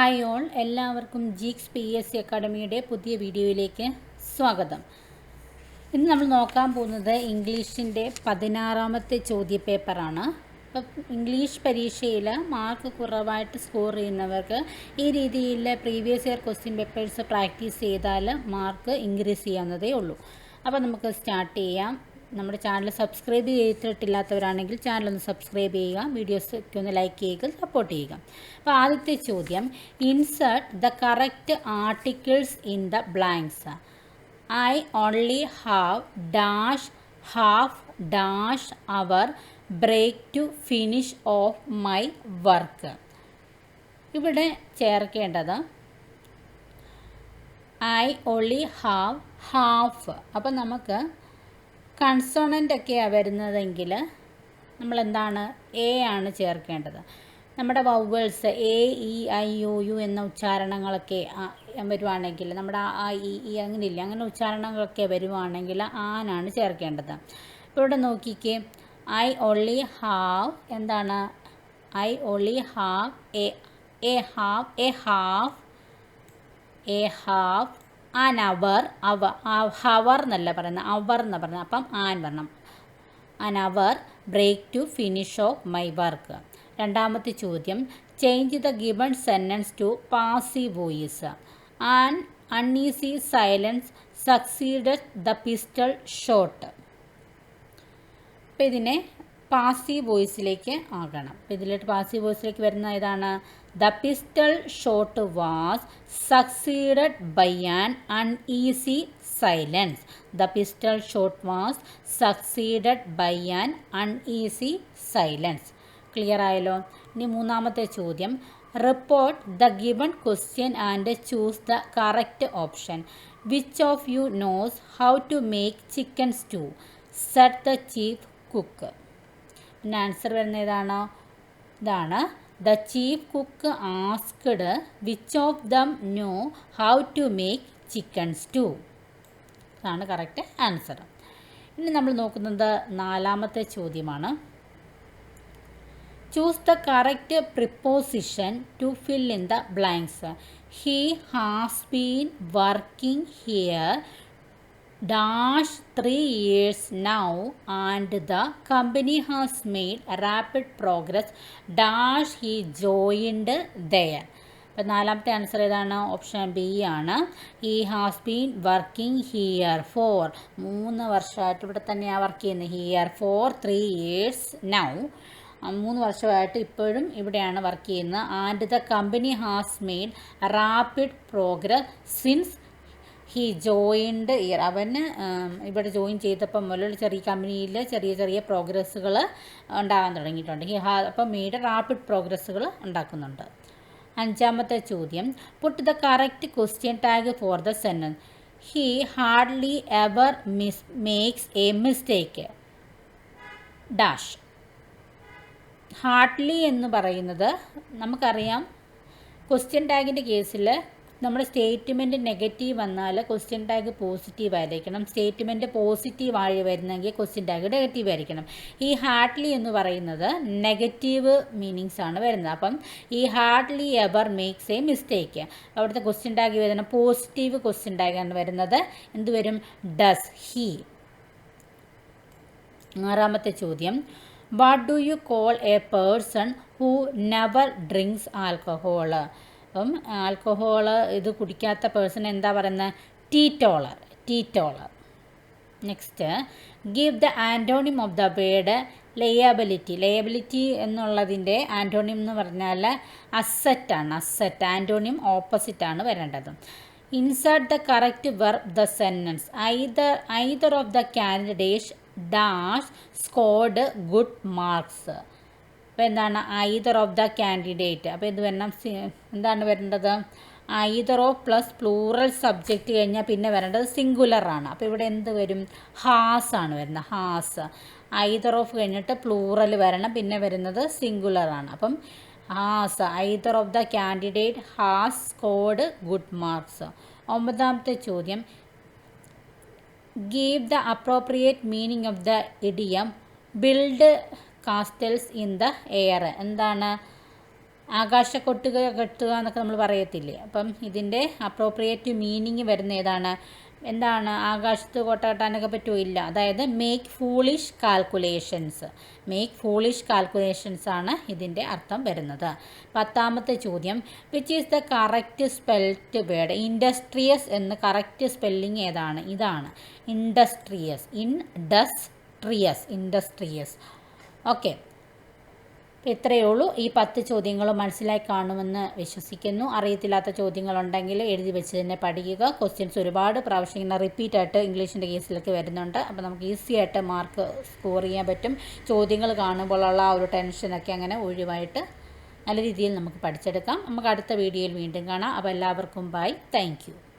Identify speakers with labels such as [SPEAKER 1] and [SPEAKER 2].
[SPEAKER 1] Hi all എല്ലാവർക്കും Geeks P S C അക്കാഡമിയുടെ പുതിയ വീഡിയോയിലേക്ക് സ്വാഗതം. ഇന്ന് നമ്മൾ നോക്കാൻ പോകുന്നത് ഇംഗ്ലീഷിന്റെ പതിനാറാമത്തെ ചോദ്യപേപ്പറാണ്. ഇപ്പം ഇംഗ്ലീഷ് പരീക്ഷയിൽ മാർക്ക് കുറവായിട്ട് സ്കോർ ചെയ്യുന്നവർക്ക് ഈ രീതിയിൽ previous year question papers practice ചെയ്താൽ മാർക്ക് ഇൻക്രീസ് ചെയ്യാവുന്നതേ ഉള്ളൂ. അപ്പോൾ നമുക്ക് സ്റ്റാർട്ട് ചെയ്യാം. നമ്മുടെ ചാനൽ സബ്സ്ക്രൈബ് ചെയ്തിട്ടില്ലാത്തവരാണെങ്കിൽ ചാനൽ ഒന്ന് സബ്സ്ക്രൈബ് ചെയ്യുക വീഡിയോസ് ഒക്കെ ഒന്ന് ലൈക്ക് ചെയ്യുക സപ്പോർട്ട് ചെയ്യുക. അപ്പോൾ ആദ്യത്തെ ചോദ്യം insert the correct articles in the blanks I only have dash half dash hour break to finish off my work ഇവിടെ ചേർക്കേണ്ടത് ഐ ഓൺലി ഹാവ് ഹാഫ് അപ്പം നമുക്ക് കൺസോണന്റ് ഒക്കെയാണ് വരുന്നതെങ്കിൽ നമ്മൾ എന്താണ് എ ആണ് ചേർക്കേണ്ടത്. നമ്മുടെ vowels A E I U U എന്ന ഉച്ചാരണങ്ങളൊക്കെ വരുവാണെങ്കിൽ നമ്മുടെ ആ ഇ ഇ അങ്ങനെ ഇല്ല അങ്ങനെ ഉച്ചാരണങ്ങളൊക്കെ വരുവാണെങ്കിൽ ആനാണ് ചേർക്കേണ്ടത്. ഇപ്പോൾ ഇവിടെ നോക്കിക്കേ ഐ ഓൺലി ഹാവ് എന്താണ്? I only have a a have a have a have an hour അവ ഹവർ എന്നല്ല പറയുന്നത് അവർ എന്ന് പറയുന്നത്. അപ്പം ആൻ വരണം. An hour break to finish off my work. രണ്ടാമത്തെ ചോദ്യം change the given sentence to passive voice an uneasy silence succeeded the pistol shot അപ്പം ഇതിനെ പാസീവ് വോയിസിലേക്ക് ആകണം. അപ്പോൾ ഇതിലോട്ട് പാസീവ് വോയിസിലേക്ക് വരുന്ന ഏതാണ്? The pistol shot was succeeded by an uneasy silence. The pistol shot was succeeded by an uneasy silence. Clear ആയല്ലോ? ഇനി മൂന്നാമത്തെ ചോദ്യം. Report the given question and choose the correct option. Which of you knows how to make chicken stew said the chief cook. പിന്നെ answer വരുന്ന ഏതാണ് ഇതാണ്. The chief cook asked which of them know how to make chicken stew അതാണ് correct answer ഇനി നമ്മൾ നോക്കുന്നത് നാലാമത്തെ ചോദ്യമാണ്. Choose the correct preposition to fill in the blanks he has been working here dash three years now and the company has made rapid progress. Dash he joined there. അപ്പം നാലാമത്തെ answer ഏതാണ്? Option B ആണ്. He has been working here for. മൂന്ന് വർഷമായിട്ട് ഇവിടെ തന്നെയാണ് work ചെയ്യുന്നത്. Here for three years now. മൂന്ന് വർഷമായിട്ട് ഇപ്പോഴും ഇവിടെയാണ് വർക്ക് ചെയ്യുന്നത്. And the company has made rapid progress since he joined here. അവന് ഇവിടെ ജോയിൻ ചെയ്തപ്പം മുതൽ ചെറിയ കമ്പനിയിൽ ചെറിയ ചെറിയ പ്രോഗ്രസ്സുകൾ ഉണ്ടാകാൻ തുടങ്ങിയിട്ടുണ്ട്. ഹി ഹാ അപ്പം മീഡ് റാപ്പിഡ് പ്രോഗ്രസ്സുകൾ ഉണ്ടാക്കുന്നുണ്ട്. അഞ്ചാമത്തെ ചോദ്യം. Put the correct question tag for the sentence he hardly ever miss makes a mistake dash hardly എന്ന് പറയുന്നത് നമുക്കറിയാം. ക്വസ്റ്റ്യൻ ടാഗിന്റെ കേസിൽ നമ്മുടെ സ്റ്റേറ്റ്മെന്റ് നെഗറ്റീവ് വന്നാൽ ക്വസ്റ്റ്യൻ ടാഗ് പോസിറ്റീവ് ആയിരിക്കണം. സ്റ്റേറ്റ്മെന്റ് പോസിറ്റീവ് ആയി വരുന്നെങ്കിൽ ക്വസ്റ്റ്യൻ ടാഗ് നെഗറ്റീവ് ആയിരിക്കണം. ഈ ഹാർഡ്ലി എന്ന് പറയുന്നത് നെഗറ്റീവ് മീനിങ്സ് ആണ് വരുന്നത്. അപ്പം ഈ hardly ever makes a mistake അവിടുത്തെ ക്വസ്റ്റ്യൻ ടാഗ് വരുന്ന പോസിറ്റീവ് ക്വസ്റ്റ്യൻ ടാഗ് ആണ് വരുന്നത്. എന്തുവരും ഡസ് ഹി ആറാമത്തെ ചോദ്യം. What do you call a person who never drinks alcohol അപ്പം ആൽക്കഹോൾ ഇത് കുടിക്കാത്ത പേഴ്സൺ എന്താ പറയുന്നത് teetotaller teetotaller. Next give the antonym of the word liability liability എന്നുള്ളതിന്റെ ആന്റോണിം എന്ന് പറഞ്ഞാൽ അസറ്റാണ് അസറ്റ് ആന്റോണിം ഓപ്പോസിറ്റാണ് വരേണ്ടത്. Insert the correct verb the sentence either either of the candidate dash scored good marks അപ്പോൾ എന്താണ് ഐതർ ഓഫ് ദ കാൻഡിഡേറ്റ് അപ്പോൾ ഇത് വരണം? എന്താണ് വരേണ്ടത്? Either of plus plural subject കഴിഞ്ഞാൽ പിന്നെ വരേണ്ടത് സിംഗുലർ ആണ്. അപ്പോൾ ഇവിടെ എന്ത് വരും? ഹാസ് ആണ് വരുന്നത്. ഹാസ് ഐതർ ഓഫ് കഴിഞ്ഞിട്ട് പ്ലൂറൽ വരണം. പിന്നെ വരുന്നത് സിംഗുലർ ആണ്. അപ്പം has either of the candidate has scored good marks ഒമ്പതാമത്തെ ചോദ്യം. Give the appropriate meaning of the idiom build castles in the air എന്താണ്? ആകാശ കൊട്ടുക കെട്ടുക എന്നൊക്കെ നമ്മൾ പറയത്തില്ലേ. അപ്പം ഇതിന്റെ അപ്രോപ്രിയേറ്റ് മീനിങ് വരുന്ന ഏതാണ്? എന്താണ്? ആകാശത്ത് കോട്ട കെട്ടാനൊക്കെ പറ്റുമോ? ഇല്ല. അതായത് make foolish calculations make foolish calculations ആണ് ഇതിന്റെ അർത്ഥം വരുന്നത്. പത്താമത്തെ ചോദ്യം. Which is the correct spelt word industrious എന്ന് കറക്റ്റ് സ്പെല്ലിംഗ് ഏതാണ്? ഇതാണ്. Industrious industrious industrious okay. ഇത്രയേ ഉള്ളൂ. ഈ പത്ത് ചോദ്യങ്ങളും മനസ്സിലായി കാണുമെന്ന് വിശ്വസിക്കുന്നു. അറിയത്തില്ലാത്ത ചോദ്യങ്ങളുണ്ടെങ്കിൽ എഴുതി വെച്ച് തന്നെ പഠിക്കുക. ക്വസ്റ്റ്യൻസ് ഒരുപാട്. പ്രാവശ്യം ഇങ്ങനെ റിപ്പീറ്റ് ആയിട്ട് ഇംഗ്ലീഷിന്റെ കേസിലൊക്കെ വരുന്നുണ്ട്. അപ്പോൾ നമുക്ക് ഈസി ആയിട്ട് മാർക്ക് സ്കോർ ചെയ്യാൻ പറ്റും. ചോദ്യങ്ങൾ കാണുമ്പോഴുള്ള ആ ഒരു ടെൻഷനൊക്കെ അങ്ങനെ ഒഴിവായിട്ട് നല്ല രീതിയിൽ നമുക്ക് പഠിച്ചെടുക്കാം. നമുക്ക് അടുത്ത വീഡിയോയിൽ വീണ്ടും കാണാം. അപ്പോൾ എല്ലാവർക്കും ബൈ താങ്ക്